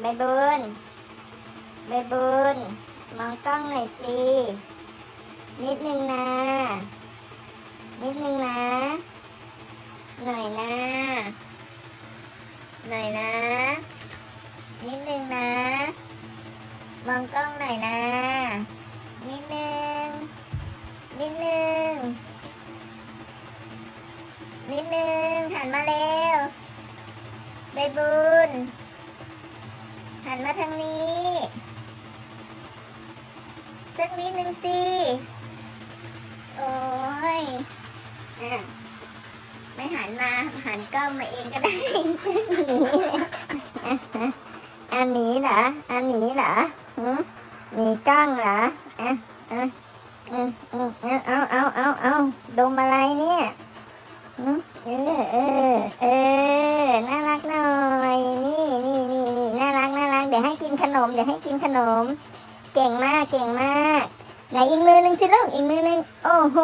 ใบบุญใบบุญมองกล้องหน่อยสิ นิดนึงนะ นิดนึงนะ หน่อยนะ หน่อยนะ นิดนึงนะ มองกล้องหน่อยนะ นิดนึง นิดนึง นิดนึงหันมาเร็วใบบุญ สักนิดนึงสิ โอ้ยอไม่หันมา หันกล้องมาเองก็ได้อันนี้เหรอ อันนี้เหรอหืมมีกล้องเหรออะอะอืมอืมเอาเอาเอาเอาดมอะไรเนี่ยเออเออเออน่ารักหน่อย นี่นี่นี่นี่น่ารักน่ารักเดี๋ยวให้กินขนม เดี๋ยวให้กินขนม เก่งมากเก่งมากไหนอีกมือหนึ่งสิลูกอีกมือหนึ่งโอ้โห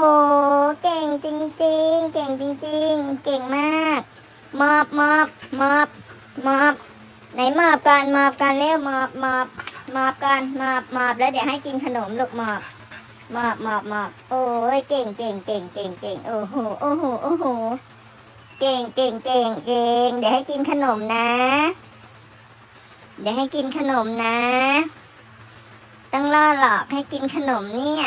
เก่งจริง ๆ เก่งจริง ๆ เก่งมากมอบมอบมอบมอบไหนมอบก่อนมอบก่อนเร็วมอบมอบมอบก่อนมอบมอบแล้วเดี๋ยวให้กินขนมลูกมอบมอบมอบมอบโอ้ยเก่งเก่งเก่งเก่งเก่งโอ้โหโอ้โหโอ้โหเก่งเก่งเก่งเก่งเดี๋ยวให้กินขนมนะ เดี๋ยวให้กินขนมนะ ต้องล่อหลอกให้กินขนมเนี่ย